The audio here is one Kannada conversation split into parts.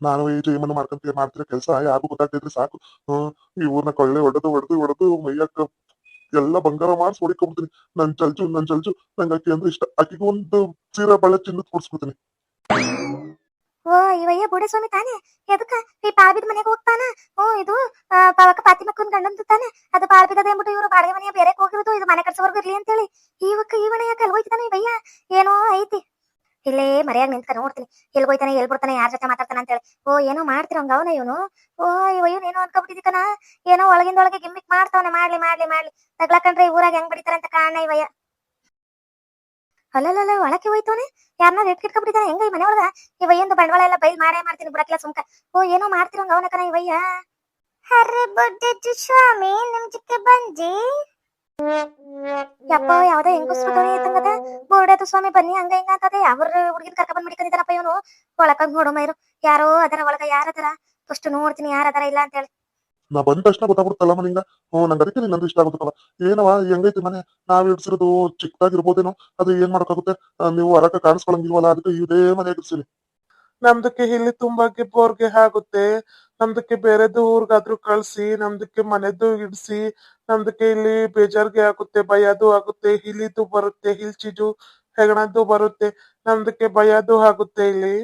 ನಾನು ಈ ಜಯಮನ್ನು ಮಾಡ್ಕೊಂತ ಮಾಡ್ತಿರೋ ಕೆಲಸ, ಯಾರಿಗೂ ಗೊತ್ತಾಗ್ತಿದ್ರೆ ಸಾಕು. ಹ್ಮ್, ಈ ಊರ್ನ ಕೊಳ್ಳೆ ಹೊಡೆದು ಹೊಡೆದು ಹೊಡೆದು ಮೈಯಕ್ಕ ಎಲ್ಲ ಬಂಗಾರ ಮಾಡಿಸಿ ಹೊಡಿಕೊಂಡ್ಬಿಡ್ತೀನಿ ನನ್ ಚಲ್ಚು ನನ್ ಚಲ್ಚು ನಂಗೆ ಆಕಿ ಅಂದ್ರೆ ಇಷ್ಟ. ಆಕಿಗೆ ಒಂದು ಸೀರೆ ಬಳೆ ಚಿನ್ನದ ಕೊಡ್ಸ್ಬಿಡ್ತೀನಿ. ಓ ಇವಯ್ಯ ಬುಡೆ ಸ್ವಾಮಿ ತಾನೆ? ಎದಕ್ಕ? ಈ ಪಾಬಿದ ಮನೆಗೆ ಹೋಗ್ತಾನ? ಓ, ಇದು ಪಾವಕ ಪಾತಿಮಕ್ಕನ್ ಗಂಡಂದು ತಾನೆ? ಅದು ಪಾಳ್ಬಿದದ ಅಂದ್ಬಿಟ್ಟು ಇವರು ಬಾಡಿಗೆ ಮನೆಯ ಬೇರೆ ಹೋಗಿರೋದು, ಇದು ಮನೆ ಕಟ್ಸೋವರ್ಗು ಇರ್ಲಿ ಅಂತೇಳಿ. ಇವಕ್ಕ ಇವನ ಯಾಕೆ ಅಲ್ಲಿ ಹೋಯ್ತಾನೆ ಇವಯ್ಯ ಏನೋ ಐತಿ. ಇಲ್ಲೇ ಮರ್ಯಾಗ ನಿಂತ್ಕ ನೋಡ್ತೀನಿ. ಎಲ್ಲಿ ಹೋಯ್ತಾನೆ ಎಲ್ಲಿ ಬಿಡ್ತಾನೆ ಯಾರ ಜೊತೆ ಮಾತಾಡ್ತಾನೆ ಅಂತೇಳಿ. ಓ, ಏನೋ ಮಾಡ್ತಿರಂಗ ಅವನ ಇವನು? ಓ ಇವಯ್ಯನ್ ಏನೋ ಅನ್ಕೊಬಿಟ್ಟಿದ್ದಕನ ಏನೋ ಒಳಗಿಂದ ಒಳಗೆ ಗಿಮ್ಮಿಕ್ ಮಾಡ್ತಾವನೆ, ಮಾಡ್ಲಿ ಮಾಡ್ಲಿ ಮಾಡ್ಲಿ. ತಗ್ಲಾಕಂಡ್ರೆ ಊರಾಗ ಹೆಂಗ್ ಬಡಿತಾರ ಅಂತ ಕಾರಣ ಇವಯ್ಯ ಅಲ್ಲಲ್ಲ ಒಳಕ್ಕೆ ಹೋಯ್ತವನೆ? ಯಾರನ್ನ ರೇಟ್ ಕಿಟ್ಕೊಂಡ್ಬಿಟ್ಟಿದ್ದಾನೆ ಹೆಂಗ ಈ ಮನೆ ಒಳಗ ಬಂಡವಾಳ ಎಲ್ಲ ಬೈಲ್ ಮಾಡೇ ಮಾಡ್ತೀನಿ ಬಿಡಕ್ಲ ಸುಮ್ಕ. ಓ, ಏನೋ ಮಾಡ್ತಿರಂಗ ಅವನಕನ ಇವಯ್ಯ ಹರ್ರೆ ಬೊಡ್ಡಜ್ಜು ಸ್ವಾಮಿ, ನಿಮ್ ಚಿಕ್ಕ ಬಂಜಿ. ಯಪ್ಪ ಯಾವ್ದೋ ಹೆಂಗಸ್ ಬಿಟ್ಟವ್ರಿ ಇತ್ತಂಗದ ಬೋರ್ಡದು ಸ್ವಾಮಿ ಬನ್ನಿ ಹಂಗ ಹಿಂಗ ಅಂತದೆ. ಅವ್ರ ಹುಡುಗಿನ ಕರ್ಕ ಬಂದ್ ಬಿಡ್ಕೊಂಡಿದ್ದಾನಪ್ಪ ಇವನು. ಒಳಕಂಗ್ ನೋಡು ಮೈರು. ಯಾರೋ ಅದರ ಒಳಗ ಯಾರದರ ಫಸ್ಟ್ ನೋಡ್ತೀನಿ ಯಾರದರ ಇಲ್ಲ ಅಂತ ಹೇಳಿ ನಾ ಬಂದ ತಕ್ಷಣ ಗೊತ್ತಾಗ್ಬಿಡ್ತಲ್ಲ ಮನಿಂಗ ಹ್ಮ್ ನಂಗೆ ಅದಕ್ಕೆ ನಿನ್ನ ಇಷ್ಟ ಆಗುತ್ತಲ್ಲ ಏನವ ಹೆಂಗೈತಿ ಮನೆ? ನಾವ್ ಇಡ್ಸಿರೋದು ಚಿಕ್ಕದಾಗಿರ್ಬೋದೇನೋ. ಅದು ಏನ್ ಮಾಡಕ್ಕಾಗುತ್ತೆ? ನೀವು ಹೊರಕ ಕಾಣಿಸ್ಕೊಳಂಗಿಲ್ವಲ್ಲ ಅದಕ್ಕೆ ಇದೇ ಮನೆ ಇಡ್ಸಿರಿ. ನಮ್ದಕ್ಕೆ ಇಲ್ಲಿ ತುಂಬಾ ಬೋರ್ಗೆ ಆಗುತ್ತೆ. ನಮ್ದಕ್ಕೆ ಬೇರೆದು ಊರ್ಗಾದ್ರೂ ಕಳ್ಸಿ ನಮ್ದಕ್ಕೆ ಮನೆದು ಇಡ್ಸಿ ನಮ್ದಕ್ಕೆ ಇಲ್ಲಿ ಬೇಜಾರ್ಗೆ ಆಗುತ್ತೆ ಭಯದು ಆಗುತ್ತೆ ಹಿಲಿದು ಬರುತ್ತೆ ಹಿಲ್ಚಿದು ಹೆಗಣದ್ದು ಬರುತ್ತೆ ನಮ್ದಕ್ಕೆ ಭಯದು ಆಗುತ್ತೆ ಇಲ್ಲಿ.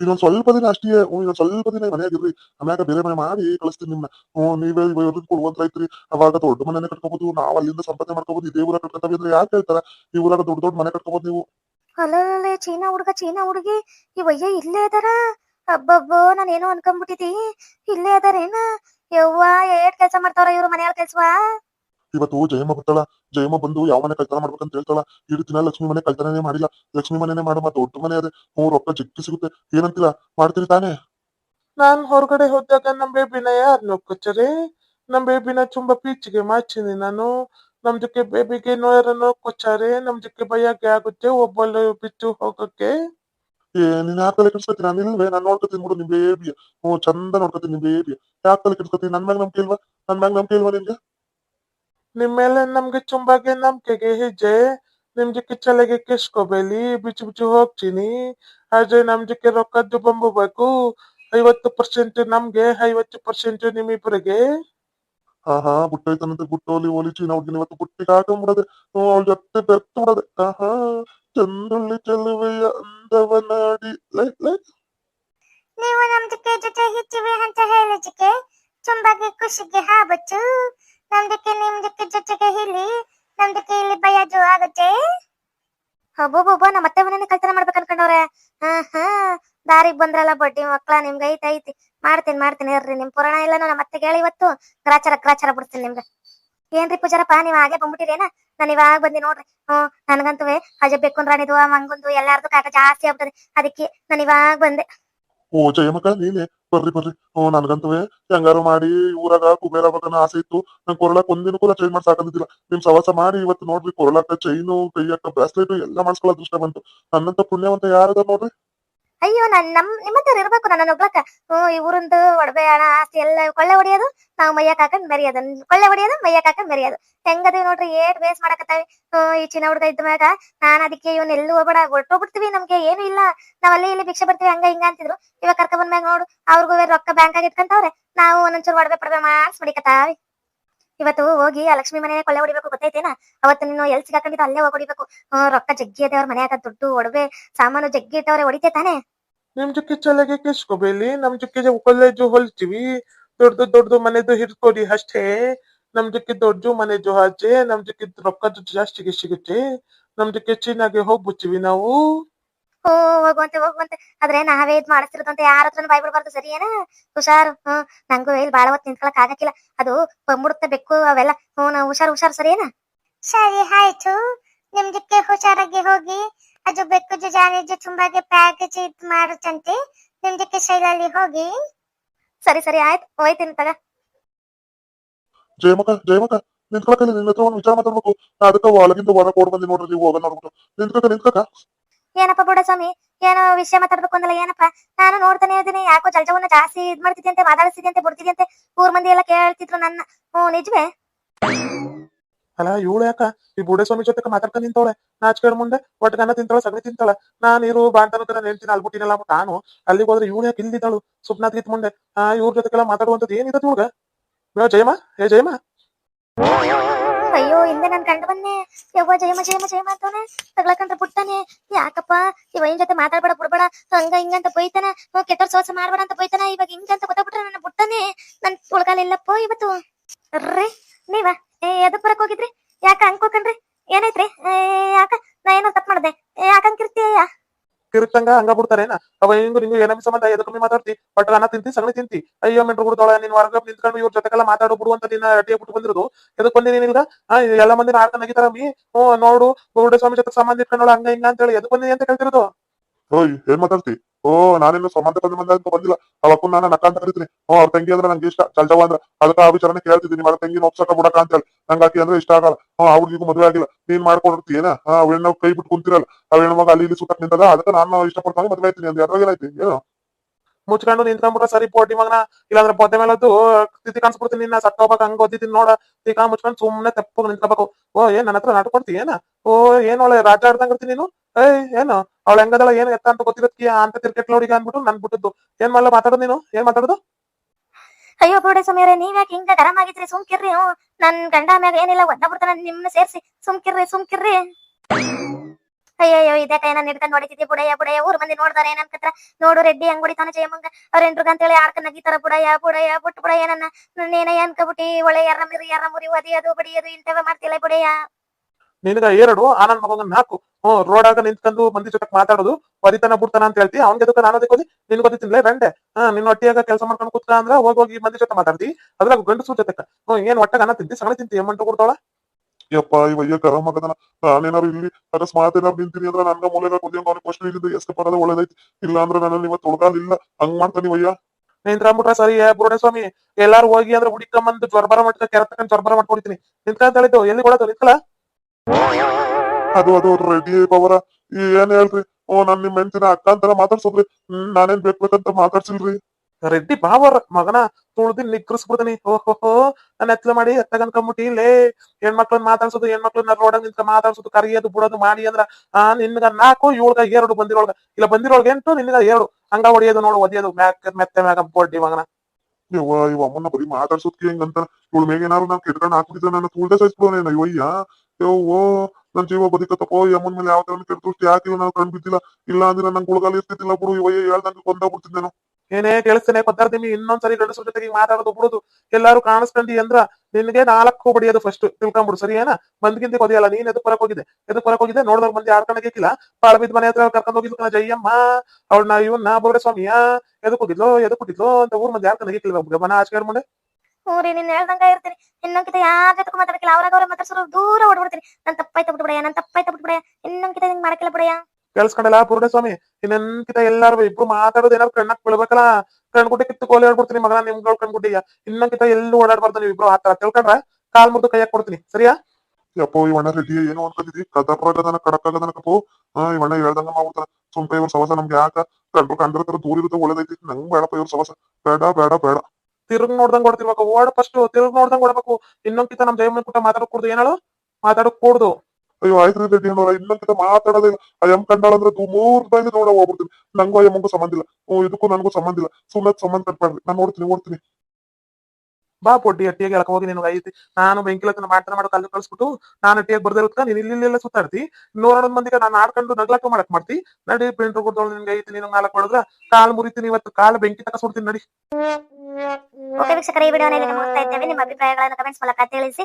ಇನ್ನೊಂದ್ ಸ್ವಲ್ಪ ದಿನ ಅಷ್ಟೇ ಇನ್ನೊಂದ್ ಸ್ವಲ್ಪ ದಿನ ಮನೆಯಾಗಿರ್ರಿ ಆಮ್ಯಾಗ ಬೇರೆ ಮನೆ ಮಾಡಿ ಕಳಿಸ್ತೀನಿ ನಿಮ್ನ. ಹ್ಮ್ ನೀವೇ ಕೊಡುವಂತ ಐತ್ರಿ ಅವಾಗ ದೊಡ್ಡ ಮನೆ ಕಟ್ಕೋಬಹುದು ನಾವ್ ಅಲ್ಲಿಂದ ಸಂಪಾದನೆ ಮಾಡ್ಕೋಬಹುದು ಇದೇ ಊರಾಗ ಕಟ್ಕೋತೀವಿ ಅಂದ್ರೆ ಯಾಕೆ ಹೇಳ್ತಾರ? ಈ ಊರಾಗ ದೊಡ್ಡ ದೊಡ್ಡ ಮನೆ ಕಟ್ಕೋಬಹುದು ನೀವು. ಅಲ್ಲೇ ಚೀನಾ ಹುಡುಗ ಚೀನಾ ಹುಡುಗಿ ಇವಯ್ಯ ಇಲ್ಲೇ ಅದಾರ? ಅಬ್ಬಬ್ಬೋ ನಾನೇನೋ ಅನ್ಕೊಂಡ್ಬಿಟ್ಟಿದಿ ಇಲ್ಲೇ ಅದಾರೇನ? ಯವ್ವ ಏಟ್ ಕೆಲ್ಸ ಮಾಡ್ತಾರ ಇವ್ರು ಮನೆಯಲ್ಲಿ ಕೆಲ್ಸವಾ? ಇವತ್ತು ಜಯಮ್ಮ ಬರ್ತಾಳ. ಜಯಮ್ಮ ಬಂದು ಯಾವ ಮನೆ ಕಲ್ತಾನ ಮಾಡ್ಬೇಕಂತ ಹೇಳ್ತಾಳ. ಇಡೀ ದಿನ ಲಕ್ಷ್ಮಿ ಮನೆ ಕಲ್ತನೇ ಮಾಡಿಲ್ಲ. ಲಕ್ಷ್ಮಿ ಮನೆನೇ ಮಾಡು ಮತ್ತೆ ದೊಡ್ಡ ಮನೆ ಅದೇ. ಹ್ಞೂ ರೊಕ್ಕ ಜಗ್ಗಿ ಸಿಗುತ್ತೆ. ಏನಂತೀರಾ? ಮಾಡ್ತೀರಿ ತಾನೇ. ನಾನ್ ಹೊರಗಡೆ ಹೋದಾಗ ನಮ್ ಬೇಬಿನ ಯಾರ್ ನೋಡ್ಕೊತಾರೆ ನಮ್ ಬೇಬಿನ ತುಂಬಾ ಪೀಚಿಗೆ ಮಾಡ್ತೀನಿ ನಾನು. ನಮ್ದಕ್ಕೆ ಬೇಬಿಗೆ ಯಾರ ನಮ್ ನಮ್ದಕ್ಕೆ ಭಯಕ್ಕೆ ಆಗುತ್ತೆ. ಒಬ್ಬಳು ಬಿಟ್ಟು ಹೋಗಕ್ಕೆ. ಏ, ನೀನ್ ಯಾಕೆ ಕೆಡ್ಸ್ಕೊತೀನಿ ನಾನು ಇಲ್ವೇ? ನಾನು ನೋಡ್ಕೊತೀನಿ ಬಿಡು ನಿಮ್ ಬೇಬಿ ಹ್ಞೂ, ಚಂದ ನೋಡ್ಕೊತೀನಿ ನಿಮ್ ಬೇಬಿ ಯಾಕೆ ಕೆಡ್ಸ್ಕೊತೀನಿ ನನ್ ಮ್ಯಾಗ ನಂಬಿಕೆ ಇಲ್ವಾ? ನನ್ ಮ್ಯಾಗ ನಂಬಿಕೆ ಇಲ್ವಾ ನಿಮ್ಗೆ ನಿಮ್ ಮೇಲೆ ನಮ್ಗೆ ಚುಂಬಾಗೆ ನಂಬಿಕೆಗೆ ಹೆಜ್ಜೆ ನಿಮ್ದಕ್ಕೆ ಚಲೆಗೆ ಕೆಸ್ಕೋಬೇಲಿ, ಬಿಚ್ಚು ಬಿಚ್ಚು ಹೋಗ್ತೀನಿ. ಆದ್ರೆ ನಮ್ಜಿಕೆ ರೊಕ್ಕದ್ದು ಬಂಬಬೇಕು ಐವತ್ತು ಪರ್ಸೆಂಟ್ ನಮ್ಗೆ, ಐವತ್ತು ಪರ್ಸೆಂಟ್ ನಿಮ್ಮಿಬ್ಬರಿಗೆ ಹಾ ಹಾ ಬುಟ್ಟೈತನಂತೆ ಬುಟ್ಟೋಲಿ ಓಲಿ ಚೀನ ಹುಡ್ಗಿನ ಇವತ್ತು ಗುಟ್ಟಿಗೆ ಹಾಕೊಂಡ್ಬಿಡದೆ ಅವಳ ಜೊತೆ ಬೆರ್ತು ಬಿಡದೆ ಆಹಾ ಚಂದುಳ್ಳಿ ಚೆಲುವೆಯ ಅಂದವ ನಾಡಿ ಲೈ ಲೈ ನೀವು ನಮ್ ಜೊತೆ ಹಿಚ್ಚಿವೆ ಅಂತ ಹೇಳಿದಕ್ಕೆ ತುಂಬಾಗಿ ಖುಷಿಗೆ ಹಾಬಚ್ಚು ನಮ್ದಕ್ಕೆ ನಿಮ್ದಕ್ಕೆ ಜೊತೆಗೆ ಇಲ್ಲಿ ನಮ್ದಕ್ಕೆ ಇಲ್ಲಿ ಬಯದು ಆಗುತ್ತೆ ಹಬ್ಬಬ್ಬ ನಮ್ಮ ಮತ್ತೆ ಮನೇನೆ ಕಳ್ತನ ಮಾಡ್ಬೇಕು ಅನ್ಕೊಂಡವ್ರೆ. ಹಾ ಹಾ. ದಾರಿಗ್ ಬಂದ್ರಲ್ಲ ಬಡ್ಡಿ ಮಕ್ಳ, ನಿಮ್ಗೆ ಐತ್, ಐತಿ. ಮಾಡ್ತೀನಿ ಮಾಡ್ತೀನಿ ಇರ್ರಿ. ನಿಮ್ ಪುರಾಣ ಇಲ್ಲ ನಮ್ಮ ಮತ್ತೆ ಕೇಳಿ ಇವತ್ತು. ಗ್ರಾಚಾರ ಗ್ರಾಚಾರ ಬಿಡ್ತೀನಿ ನಿಮ್ಗೆ. ಏನ್ರಿ ಪೂಜಾರಪ್ಪ, ನೀವ್ ಹಾಗೆ ಬಂದ್ಬಿಟ್ಟಿರೇನ? ನಾನು ಇವಾಗ ಬಂದಿ ನೋಡ್ರಿ. ಹ್ಮ್ ನನ್ಗಂತೂ ಅಜ ಬೆಕ್ಕುನ್ ರಾಣಿದು ಮಂಗುಂದು ಎಲ್ಲಾರ್ದು ಕಾಟ ಜಾಸ್ತಿ ಆಗ್ಬಿಟ್ಟದೆ. ಅದಕ್ಕೆ ನಾನು ಇವಾಗ ಬಂದೆ. ಓ ಜಯಮಕ್ಕ ನೀನೆ? ಬರ್ರಿ ಬರ್ರಿ. ಹ್ಞೂ, ನನ್ಗಂತೂ ಹೆಂಗಾರು ಮಾಡಿ ಊರಾಗ ಕುಬೇರ ಬಗನ ಆಸೆ ಇತ್ತು. ನಂಗೆ ಕೊರಳಕ್ ಒಂದಿನ ಕೂಡ ಚೇಂಜ್ ಮಾಡ್ಸಿ ಹಾಕಂದಿದ್ದಿಲ್ಲ ನಿಮ್ ಸವಾಸ ಮಾಡಿ ಇವತ್ತು ನೋಡ್ರಿ, ಕೊರಳಕ್ಕ ಚೈನು ಕೈಯಕ್ಕ ಬ್ರಾಸ್ಲೆಟ್ ಎಲ್ಲ ಮಾಡಿಸ್ಕೊಳ್ಳೋ ಅದೃಷ್ಟ ಬಂತು. ನನ್ನಂತ ಪುಣ್ಯವಂತ ಯಾರದ ನೋಡ್ರಿ? ಅಯ್ಯೋ, ನನ್ ನಮ್, ನಿಮ್ಮಂತವ್ರು ಇರ್ಬೇಕು ನನ್ನ ಒಬ್ಳಕ್ಕ. ಹ್ಮ್ ಇವ್ರಂದು ಒಡವೆ ಹಣ ಆಸ್ತಿ ಎಲ್ಲ ಕೊಳ್ಳೆ ಹೊಡಿಯೋದು. ನಾವು ಮೈಯಕ್ ಹಾಕೊಂಡ್ ಮೆರಿಯೋದು. ಕೊಳ್ಳೆ ಹೊಡಿಯೋದು, ಮೈಯಕ್ ಹಾಕೊಂಡ್ ಮೆರಿಯೋದು. ಹೆಂಗದೀವಿ ನೋಡ್ರಿ ಏಟ್ ಬೇಸ್ ಮಾಡಕತ್ತಾವಿ. ಹ್ಮ್ ಈ ಚಿನ್ನ ಹುಡುಗ ಇದ್ದ ಮ್ಯಾಗ ನಾನ್ ಅದಕ್ಕೆ ಇವ್ನ ಎಲ್ಲೂ ಹೋಗ್ಬೇಡ ಹೊಟ್ಟೋಗ್ಬಿಡ್ತೀವಿ ನಮ್ಗೆ ಏನು ಇಲ್ಲ. ನಾವ್ ಅಲ್ಲಿ ಇಲ್ಲಿ ಭಿಕ್ಷೆ ಬರ್ತೀವಿ, ಹಂಗ ಹಿಂಗ ಅಂತಿದ್ರು. ಇವಾಗ ಕರ್ಕೊಂಡ್ ಬಂದ್ ಮ್ಯಾಗ ನೋಡು, ಅವ್ರಿಗೂ ರೊಕ್ಕ ಬ್ಯಾಂಕ್ ಆಗಿ ಇಟ್ಕೊಂತವ್ರೆ. ನಾವು ಒಂದೊಂಚೂರು ಒಡವೆ, ಪಡವೆ ಮಾಡ್ಸ್ ಮಡಿಕತ್ತಾವಿ ಇವತ್ತು ಹೋಗಿ ಆ ಲಕ್ಷ್ಮಿ ಮನೆ ಕೊಳ್ಳೆ ಹೊಡಿಬೇಕು ಗೊತ್ತೈತೇನ ಅವತ್ತು ನೀನು ಎಲ್ ಸಿಗಾಕೊಂಡಿದ್ದು ಅಲ್ಲೇ ಹೋಗಿ ಹೊಡಿಬೇಕು. ರೊಕ್ಕ ಜಗ್ಗಿ ಅದೇವ್ರ ಮನ್ಯಾಗ ದುಡ್ಡು, ಒಡವೆ, ಸಾಮಾನು ಜಗ್ಗಿ ಇಟ್ಟವ್ರೆ ಹೊಡಿತೇ ತಾನೆ? ನಿಮ್ದಕ್ಕೆ ಚಲೆಗೆ ನಮ್ ಜೊತೆ ಕಾಲೇಜು ಹೊಲ್ತೀವಿ. ದೊಡ್ಡದು ದೊಡ್ಡದು ಮನೆದು ಹಿಡ್ಕೊಡಿ ಅಷ್ಟೇ. ನಮ್ ಜೊತೆ ದೊಡ್ಡ ಮನೆದು ಆಚೆ ಜೊತೆ ರೊಕ್ಕದ್ದು ಜಾಸ್ತಿಗೆ ಸಿಗುತ್ತೆ ನಮ್ ಜೊತೆ ಚೀನಾಗೆ ಹೋಗ್ಬಿಡ್ತೀವಿ ನಾವು. ಓ ಹೋಗುವಂತೆ ಹೋಗುವಂತೆ. ಆದ್ರೆ ನಾವೇ ಇದ್ ಮಾಡಿಸ್ತಿರೋದಂತ ಯಾರ ಹತ್ರನು ಬಾಯ್ ಬಿಡ್ಬಾರ್ದು ಸರಿ ಏನ? ಹುಷಾರು ಹ್ಮ್. ನಂಗೂ ಇಲ್ಲಿ ಬಾಳ ಹೊತ್ತು ನಿಂತ್ಕೊಳಕ್ ಆಗಕ್ಕಿಲ್ಲ. ಅದು ಬಂದ್ಬಿಡುತ್ತೆ ಬೆಕ್ಕು ಅವೆಲ್ಲ. ಹ್ಞೂ ನಾವು ಹುಷಾರು ಹುಷಾರು ಸರಿ ಏನ? ಸರಿ ಆಯ್ತು. ನಿಮ್ದಕ್ಕೆ ಹುಷಾರಾಗಿ ಹೋಗಿ ಅದು ಬೆಕ್ಕು ಜುಜಾನಿ ತುಂಬಾಗೆ ಪ್ಯಾಕೇಜ್ ಇದ್ ಮಾಡುತ್ತಂತೆ. ನಿಮ್ದಕ್ಕೆ ಶೈಲಲ್ಲಿ ಹೋಗಿ. ಸರಿ ಸರಿ ಆಯ್ತು. ಹೋಯ್ತೀನಿ ತಗ. ಜಯಮಕ ಜಯಮಕ ನಿಂತ್ಕೊಳಕ್ಕೆ ನಿನ್ನ ಹತ್ರ ಒಂದು ವಿಚಾರ ಮಾತಾಡ್ಬೇಕು. ನಾ ಅದಕ್ಕ ಒಳಗಿಂದ ಹೊರಗೆ ಓಡ್ ಬಂದಿ ನೋಡ್ರಿ ನೀವು ಹೋಗೋಣ ನೋಡ್ಬಿಟ್ಟು. ನಿಂತ್ಕೊಕ ನಿಂತ್ಕೊಕ. ಏನಪ್ಪ ಬುಡ ಸ್ವಾಮಿ ಏನೋ ವಿಷಯ ಮಾತಾಡ್ಬೇಕು ಅಂದಲ್ಲ ಏನಪ್ಪ? ನಾನು ನೋಡ್ತಾನೆ ಇದ್ದೀನಿ, ಯಾಕೋ ಜಲ್ಜವನ್ನ ಜಾಸ್ತಿ ಇದ್ ಮಾಡ್ತಿದ್ಯಂತೆ ಮಾತಾಡಿಸ್ತಿದ್ಯಂತೆ ಅಂತ ಊರ್ ಮಂದಿ ಎಲ್ಲ ಕೇಳ್ತಿದ್ರು ನನ್ನ. ಹ್ಞೂ, ನಿಜವೇ? ಅಲ್ಲ, ಇವಳು ಯಾಕ? ಈ ಬುಡೆ ಸ್ವಾಮಿ ಜೊತೆ ಮಾತಾಡ್ಕೊಂಡ್ ನಿಂತವಳೆ. ನಾಚ್ಕೇಡ್ ಮುಂದೆ ಒಟ್ಟಗನ್ನ ತಿಂತಾಳ, ಸಗಣಿ ತಿಂತಾಳ. ನಾನು ಇರು ಬಾಂತನ ಹೇಳ್ತೀನಿ ಅಲ್ಬಿಟ್ಟಿನಲ್ಲ ಅಂದ್ಬಿಟ್ಟು ನಾನು ಅಲ್ಲಿಗೆ ಹೋದ್ರೆ ಇವಳು ಯಾಕೆ ಇಲ್ಲಿದ್ದಾಳು? ಸುಪ್ನಾಥ್ ಗಿತ್ ಮುಂದೆ. ಆ, ಇವ್ರ ಜೊತೆಗೆಲ್ಲ ಮಾತಾಡುವಂಥದ್ದು ಏನಿದೆ ಯೋ ಜಯಮ್ಮ? ಏ, ಜಯಮ್ಮ? ಅಯ್ಯೋ ಹಿಂದೆ ನನ್ ಕಂಡು ಬಂದೆ. ಯವ್ವ ಜಯಮ ಜಯಮ ಜಯಮ ಅಂತವನೆ. ತಗ್ಲಕಂತ ಬಿಡ್ತಾನೆ ಯಾಕಪ್ಪ? ಇವ ಏನ್ ಜೊತೆ ಮಾತಾಡ್ಬೇಡ ಬಿಡ್ಬೇಡ. ಹಂಗ ಹಿಂಗಂತ ಬೈತಾನ. ಕೆಟ್ಟ ಸೋಸ ಮಾಡ್ಬೇಡ ಅಂತ ಬೈತಾನ. ಇವಾಗ ಹಿಂಗಂತ ಗೊತ್ತಾಗ್ಬಿಟ್ರೆ ನನ್ನ ಬಿಡ್ತಾನೆ ನನ್ ಉಳ್ಗಾಲ ಇಲ್ಲಪ್ಪ ಇವತ್ತು. ನೀವ? ಏ ಎದಕ್ ಬರಕ್ ಹೋಗಿದ್ರಿ? ಯಾಕ ಅನ್ಕೋಕನ್ರಿ ಏನೈತ್ರಿ ಏ, ಯಾಕ? ನಾ ಏನೋ ತಪ್ಪು ಮಾಡ್ದೆ. ಕಿರುತ್ತಂಗ ಹಂಗ ಬಿಡ್ತಾರೇನ ಅವ ಹಿಂಗು ನಿಂಗು ಸಂಬಂಧ ಎದಕ್ಕೆ ಕಮ್ಮಿ ಮಾತಾಡ್ತಿ? ಬಟ್ ಅನ್ನ ತಿಂತಿ ಸಗಣಿ ತಿಂತಿ. ಅಯ್ಯೋ, ಮೆಂಟ್ರು ಕೊಡ್ತಾಳ ನಿನ್ ವರ್ಗ ನಿಂತ್ಕೊಂಡು ಇವ್ರ ಜೊತೆಗೆಲ್ಲ ಮಾತಾಡೋ, ಬಿಡು ಅಂತ ನಿನ್ನ ಬಿಟ್ಟು ಬಂದಿರೋದು. ಎದಕ್ ಬಂದಿ ನೀನಿಲ್ಲ ಎಲ್ಲ ಮಂದಿ ಆಡ್ಕೊಂಡ್ ನಗಿತಾರ ಮೀ ಹ್ಞೂ, ನೋಡು ಗುರುಡೆ ಸ್ವಾಮಿ ಜೊತೆ ಸಂಬಂಧ ಇಟ್ಕೊಂಡೋಳ ಹಂಗ ಹಿಂಗ ಅಂತ ಹೇಳಿ ಎದಕ್ ಬಂದಿ ಅಂತ ಕೇಳ್ತಿರೋದು? ಏನ್ ಮಾತಾಡ್ತಿ? ಓ, ನಾನಿನ್ನು ಸಂಬಂಧ ಬಂದ ಮಂದ ಅಂತ ಬಂದಿಲ್ಲ. ಅವಕ್ಕೂ ನಾನು ನಕ್ಕ ಅಂತ ಕರಿತೀನಿ ಓ, ಅವ್ರ ತಂಗಿ ಅಂದ್ರೆ ನಂಗೆ ಇಷ್ಟ. ಚಲ್ಜವ ಅಂದ್ರೆ ಅದಕ್ಕ ಆ ವಿಚಾರನೆ ಕೇಳ್ತಿದ್ದೀನಿ. ಅವ್ರ ತಂಗಿ ಒಪ್ಸಕ ಬಿಡಕ ಅಂತ ಹೇಳಿ. ನಂಗೆ ಆಕಿ ಅಂದ್ರೆ ಇಷ್ಟ ಆಗಲ್ಲ. ಹ್ಮ್ ಅವ್ರಿಗೂ ಮದುವೆ ಆಗಿಲ್ಲ. ನೀನ್ ಮಾಡ್ಕೊಂಡಿರ್ತಿ ಏನ? ಆ ಕೈ ಬಿಟ್ಟು ಕುಂತಿರಲ್ಲ. ಆ ಹೆಣ್ಮಗ ಅಲ್ಲಿ ಇಲ್ಲಿ ಸುತ್ತಕ್ ನಿಂತದ. ಅದಕ್ಕೆ ನಾನು ಇಷ್ಟಪಡ್ತಾನೆ ಮದುವೆ ಆಯ್ತೀನಿ ಅಂದ್ರೆ ಅದ್ರಾಗ ಐತಿ ಏನು? ಮುಚ್ಕೊಂಡು ನಿಂತ್ಕೊಂಡ್ಬಿಟ್ರೆ ಸರಿ ಪೋಟಿ ಮಗನ. ಇಲ್ಲಾಂದ್ರೆ ಪೊದೆ ಮೇಲದ್ದು ತಿತಿ ಕಾಣಿಸ್ಬಿಡ್ತೀನಿ ನಿನ್ನ ಸಟ್ಟ ಹೋಗ್ಬೇಕು ಹಂಗ ಓದಿದ್ದೀನಿ ನೋಡ. ತೀಕ ಮುಚ್ಕೊಂಡು ಸುಮ್ನೆ ತಪ್ಪು ನಿಂತ್ಕೋಬೇಕು. ಓ, ಏನ್ ನನ್ನ ಹತ್ರ ನಾಟ್ಕೊಡ್ತಿ ಏನ? ಓ, ಏನ್ ಒಳ್ಳೆ ರಾಜ ಆಡ್ದಂಗ್ ನೀನು? ಏಯ್, ಏನು? ಅವಳ ಹೆಂಗದಳ, ಏನ್ ಎತ್ತ ಅಂತ ಗೊತ್ತಿರತ್ಕಿ ಅಂತ ಕ್ರಿಕೆಟ್ ನೋಡಿ ಅನ್ಬಿಟ್ಟು ನನ್ ಬಿಟ್ಟದ್ದು. ಏನ್ ಮಾಡಲ್ಲ ಮಾತಾಡೋದು ನೀನು? ಏನ್ ಮಾತಾಡೋದು? ಅಯ್ಯೋ ಬೋಡೆ ಸಮಯರೇ ನೀವ್ ಯಾಕೆ ಹಿಂಗ ಗರಂ ಆಗಿದ್ರೆ? ಸುಮ್ಕಿರ್ರಿ ನನ್ ಗಂಡ ಮ್ಯಾಗ ಏನಿಲ್ಲ ಒದ್ದ ಬಿಡ್ತಾನ, ನಿಮ್ನ ಸೇರ್ಸಿ. ಸುಮ್ಕಿರ್ರಿ ಸುಮ್ಕಿರ್ರಿ. ಅಯ್ಯಯ್ಯೋ, ಇದೇ ಕೈ ನಾನು ಹಿಡ್ಕೊಂಡು ಹೊಡಿತಿದ್ದೆ ಬುಡಯ್ಯ ಬುಡಯ್ಯ. ಊರ್ ಮಂದಿ ನೋಡ್ತಾರೆ ಏನಂತ ನೋಡು ರೆಡ್ಡಿ ಹಂಗ್ ಹೊಡಿತಾನೆ ಜಯಮಂಗ. ಅವ್ರ ಎಂಟ್ರಿಗೆ ಅಂತೇಳಿ ಆಡ್ಕ ನಗಿತಾರ ಬುಡಯ್ಯ ಬುಡಯ್ಯ, ಬುಟ್ ಬುಡಯ್ಯ ನನ್ನ. ನನ್ನೇನ ಅನ್ಕಬಿಟ್ಟಿ, ಒಳ್ಳೆ ಎರ್ರ ಮಿರಿ ಎರ್ರ ಮುರಿ ಒದಿಯೋದು, ಬಡಿಯೋದು, ಇಂಥವ ಮಾಡ್ತಿಲ್ಲ ಬುಡಯ್ಯ. ನಿನಗ ಎರಡು, ಆನಂದ್ ಮಗಂಗ ನಾಲ್ಕು. ಹ್ಮ್ ರೋಡಾಗ ನಿಂತ್ಕೊಂಡು ಮಂದಿ ಜೊತೆ ಮಾತಾಡೋದು ಬದಿತನ ಬಿಡ್ತಾನ ಅಂತ ಹೇಳ್ತಿ. ಅವ್ನ್ ಎದಕ್ಕೆ ನಾನು ಅದಕ್ಕೆ ಹೋಗಿ ನಿನ್ ಗೊತ್ತಿಲ್ಲ ರಂಡೆ. ಹಾ ನಿನ್ನ ಒಟ್ಟಿಯಾಗ ಕೆಲಸ ಮಾಡ್ಕೊಂಡು ಕುತ್ಕ ಹೋಗಿ ಹೋಗಿ ಮಂದಿ ಜೊತೆ ಮಾತಾಡ್ತಿ. ಅದ್ರಾಗ ಗಂಡಸು ಜೊತೆ ಹ್ಮ್, ಏನ್ ಒಟ್ಟಾಗ ಅನ್ನ ತಿಂತಿ? ಸಣ್ಣ ತಿಂತಿ, ಎಮ್ಮಂಟು ಕೊಡ್ತಾಳ ಯಪ್ಪ ವಯ್ಯ ಕರಮ್ ಆಗದನ? ನಾನೇನಾರು ಇಲ್ಲಿ ಅಕಸ್ಮಾತ್ ಏನಾರು ನಿಂತೀನಿ ಅಂದ್ರೆ ನನ್ಗ ಮೂಲೆಗ ಕುದಿಯಂಗ ಅವ್ನಿಗೆ ಫಸ್ಟ್ ಇಲ್ಲಿದ್ದು ಎಸ್ಕೇಪ್ ಆಗೋದು ಒಳ್ಳೇದೈತಿ. ಇಲ್ಲ ಅಂದ್ರೆ ನನ್ನಲ್ಲಿ ಇವತ್ತು ತೊಳ್ಕಾಲಿಲ್ಲ ಹಂಗ್ ಮಾಡ್ತಾನೆ ಇವಯ್ಯ ನಿಂತ್ರಾಂಬಿಟ್ರ ಸರಿ ಬುರುಡೆ ಸ್ವಾಮಿ ಎಲ್ಲಾರು ಹೋಗಿ ಅಂದ್ರೆ ಹುಡಿಕೊಂಬಂದು ಜ್ವರ ಮಾಡ್ತಾ ಮಾಡ್ಕೊಳ್ತೀನಿ ಮಾಡ್ಕೊಡ್ತೀನಿ. ಅಂತ ಹೇಳಿದ್ದು ಎಲ್ಲಿ ಕೊಡೋದು ನಿಂತ್ಕಲ ಅದು ಅದು ರೆಡಿ ಪವರ ಏನ್ ಹೇಳ್ರಿ? ಓ ನಾನ್ ನಿಮ್ ಹೆಂಡತಿನ ಅಕ್ಕ ಅಂತಾರ ಮಾತಾಡ್ಸೋದ್ರಿ. ನಾನೇನ್ ಬೇಕ್ ಬೇಕಂತ ಮಾತಾಡ್ಸಿಲ್ರಿ. ರೆಡ್ಡಿ ಬಾವರ್ ಮಗನ ತುಳ್ದಿ ನಿಗ್ರಸ್ಬಿಡ್ತೀನಿ ಓಹೋ ನನ್ನ ಎತ್ಲ ಮಾಡಿ ಎತ್ತಗನ್ಕೊಂಬಿಟ್ಟಿ ಲೇ ಹೆಣ್ಮಕ್ಳನ್ನ ಮಾತಾಡ್ಸೋದು ಹೆಣ್ಮಕ್ಳನ್ನ ರೋಡಾಗ ನಿಂತ ಮಾತಾಡ್ಸೋದು, ಕರಿಯೋದು, ಬಿಡೋದು ಮಾಡಿ ಅಂದ್ರ, ಆ, ನಿನ್ಗ ನಾಲ್ಕು, ಏಳ್ಗ ಎರಡು ಬಂದಿರೋಳ್ಗ. ಇಲ್ಲ, ಬಂದಿರೋಳ್ಗ ಎಂಟು, ನಿನ್ಗ ಎರಡು. ಹಂಗ ಹೊಡಿಯೋದು ನೋಡು, ಒದಿಯೋದು, ಮ್ಯಾಕ್, ಮೆತ್ತೆ ಮ್ಯಾಗ ಬೊಡ್ಡಿ ಮಗನ. ಇವ ಇವ ಅಮ್ಮನ ಬರೀ ಮಾತಾಡ್ಸೋದ್ಕೆ ಹೆಂಗಂತ ಇವಳು ಮೇಗ ಏನಾರು ನಾವ್ ಕೆಟ್ಕೊಂಡ್ ಹಾಕ್ಬಿಟ್ಟಿದ್ರೆ ನನ್ನ ತುಳ್ದೆ ಸಹಿಸ್ಬಿಡೋನೇನ ಇವಯ್ಯ ಓ ನನ್ ಜೀವ ಬದುಕತ್ತಪ್ಪ, ಈ ಅಮ್ಮನ ಮೇಲೆ ಯಾವ ತರ ಕೆಟ್ಟ ದೃಷ್ಟಿ ಹಾಕಿಲ್ಲ, ನಾವು ಕಂಡು ಬಿದ್ದಿಲ್ಲ ಇಲ್ಲ ಅಂದ್ರೆ ನಂಗೆ ಉಳ್ಗಾಲ ಇರ್ತಿದ್ದಿಲ್ಲ ಬಿಡು ಇವಯ್ಯ ಹೇಳ್ದಂಗೆ ಕೊಂದಾಗ್ಬಿಡ್ತಿದ್ದೇನು ಏನೇ ಕೇಳಿಸ್ತೇನೆ ಕೊತ್ತಾರ್ದಿಮಿ ಇನ್ನೊಂದ್ಸರಿ ಗಂಡಸ್ರ ಜೊತೆಗೆ ಮಾತಾಡೋದು ಬಿಡುದು ಎಲ್ಲಾರು ಕಾಣಿಸ್ಕೊಂಡಿ ಅಂದ್ರ ನಿನ್ಗೆ ನಾಲ್ಕು ಬಡಿಯೋದು ಫಸ್ಟ್ ತಿಳ್ಕೊಂಬಿಡು ಸರಿ ಏನ ಮಂದಿಗಿಂತ ಕೊದಿಯಲ್ಲ, ನೀನ್ ಎದು ಪರಕ್ ಹೋಗಿದೆ ಎದು ಪರಕ್ ಹೋಗಿದೆ ನೋಡಿದವ್ರ ಮಂದಿ ಆಡ್ಕೊಂಡಾಗಿಲ್ಲ ಪಾಳಬಿದ್ ಮನೆ ಹತ್ರ ಕರ್ಕೊಂಡ್ ಕಣ ಜಯ್ಯಮ್ಮ ಅವ್ಳನ್ನ ಇವನ್ನ ಬೋರೆ ಸ್ವಾಮಿಯ, ಎದಕ್ ಹೋಗಿದ್ಲು ಎದಕ್ ಹೋಗಿದ್ಲು ಅಂತ ಊರ್ ಮಂದಿ ಆಡ್ಕೊಂಡಾಗಿಲ್ಲ ಮನ ಆಚೆ ಮುಂದೆ. ಹ್ಞೂ ರೀ, ನೀನ್ ಹೇಳ್ದಂಗ ಇರ್ತೀನಿ. ಇನ್ನೊಂದ್ಕಿತ ಯಾರ ಜೊತೆ ಮಾತಾಡಕಿಲ್ಲ ಅವ್ರಾಗ ಅವ್ರ ಮಾತಾಡ್ಸೋರು ದೂರ ಓಡ್ಬಿಡ್ತೀನಿ. ನನ್ ತಪ್ಪಾಯ್ತ ಬಿಟ್ಬಿಡಯ್ಯ, ನನ್ ತಪ್ಪಾಯ್ತ ಬಿಟ್ಬಿಡಯ್ಯ, ಇನ್ನೊಂದ್ಕಿತ ಹಿಂಗ್ ಮಾಡಕಿಲ್ಲ ಬಿಡಯ್ಯ. ಕೇಳಿಸ್ಕೊಂಡಲ್ಲ? ಪೂರ್ಣ ಸ್ವಾಮಿ ಇನ್ನೊಂದ್ಕಿತ ಎಲ್ಲಾರು ಇಬ್ರು ಮಾತಾಡೋದು ಏನಾರು ಕಣ್ಣಕ್ ಬೀಳ್ಬೇಕಲ್ಲ? ಕಣ್ಗುಟ್ಟಿ ಕಿತ್ತು ಕೋಲಿ ಹೇಳ್ಬಿಡ್ತೀನಿ ಮಗನ ನಿಮ್ಗಳು ಕಣ್ಗುಡ್ಡಿಯ ಇನ್ನಂಕಿತ ಎಲ್ಲೂ ಓಡಾಡ್ಬಾರ್ದು ನೀವು ಇಬ್ರು ಆತರ ತಿಳ್ಕೊಂಡ್ರ? ಕಾಲ್ ಮುರಿದು ಕೈಯಾಕ್ ಕೊಡ್ತೀನಿ. ಸರಿಯಾ? ಯಪ್ಪೋ ಅಣ್ಣ ರೆಡ್ಡಿ ಏನು ಅನ್ಕೊಂಡಿದ್ದಿ ಕದಪ್ರಾಗದನ ಕಡಕಾಗದನ ಕಪ್ಪು. ಹಾ ಇವಣ್ಣ ಹೇಳ್ದಂಗ ಮಾಡ್ತಾರ ಸುಮ್ಕ ಇವ್ರ ಸವಸ ನಮ್ಗೆ ಯಾಕ? ಕಂಡ್ರು ಕಂಡ್ರ ದೂರ ಇರುತ್ತೆ ಒಳ್ಳೇದೈತಿ. ನಂಗ್ ಬೇಡಪ್ಪ ಇವ್ರ ಸವಸ. ಬೇಡ ಬೇಡ ಬೇಡ. ತಿರುಗ್ ನೋಡ್ದಂಗ್ ಕೊಡ್ತಿರ್ಬೇಕು ಓಡ್ ಫಸ್ಟ್ ತಿರುಗ್ ನೋಡ್ದಂಗ್ ಕೊಡ್ಬೇಕು ಇನ್ನೊಂದ್ಕಿತ ನಮ್ ಜಯಮ್ಮನ್ ಕುಟ ಮಾತಾಡಕ್ ಕೂಡ್ದು ಏನಾಳು ಮಾತಾಡಕ್ ಕೂಡ್ದು. ಅಯ್ಯೋ ಆಯ್ತು ರೆಡ್ಡಿ ನೋಡ ಇನ್ನೊಂದ್ಕಿತ ಮಾತಾಡೋದಿಲ್ಲ ಆ ಎಂ ಕಂಡಾಳಂದ್ರೆ ದು ಮೂರ್ ಬಾಯಿ ನೋಡ ಹೋಗ್ಬಿಡ್ತೀನಿ. ನಂಗೂ ಆ ಎಮ್ಮಂಗೂ ಸಂಬಂಧ ಇಲ್ಲ. ಓ ಇದಕ್ಕೂ ನನಗೂ ಸಂಬಂಧ ಇಲ್ಲ. ಸುಮ್ಮನೆ ಸಂಬಂಧ ಕಟ್ಬಾರ್ದು ನಾನು ನೋಡ್ತೀನಿ ನೋಡ್ತೀನಿ. ಬಾ ಪೊಟ್ಟಿ ಅಟ್ಟಿಯಾಗಿ ಎಳಕ ಹೋಗಿ ನಿನಗೆ ಐತಿ. ನಾನು ಬೆಂಕಿಲಕ್ಕ ಮಾಡ್ತಾನೆ ಮಾಡೋ ಕಲ್ಲು ಕಳ್ಸ್ಬಿಟ್ಟು ನಾನು ಅಟ್ಟಿಯಾಗಿ ಬರ್ದಿರುತ್ತ ನೀನು ಇಲ್ಲಿ ಇಲ್ಲೆಲ್ಲ ಸುತ್ತಾಡ್ತಿ. ನೂರ ಮಂದಿಗೆ ನಾನು ಆಡ್ಕೊಂಡು ನಗ್ಲಾಕ ಮಾಡಕ್ ಮಾಡ್ತಿ. ನಡಿ ಪ್ರಿಂಟರ್ ಕೊಡ್ದವಳು ನಿನ್ಗೆ ಐತಿ ನೀನು ನಾಲ್ಕು ಹೊಡೆದ್ರ ಕಾಲು ಮುರಿತೀನಿ ಇವತ್ತು. ಕಾಲು ಬೆಂಕಿ ತಕ ಸುಡ್ತೀನಿ ನಡಿ. ಓಕೆ ವೀಕ್ಷಕರ ಈ ವಿಡಿಯೋನ ಇಲ್ಲಿ ಮುಗಿಸ್ತಾ ಇದ್ದೇವೆ. ನಿಮ್ಮ ಅಭಿಪ್ರಾಯಗಳನ್ನು ಕಮೆಂಟ್ಸ್ ಮೂಲಕ ತಿಳಿಸಿ.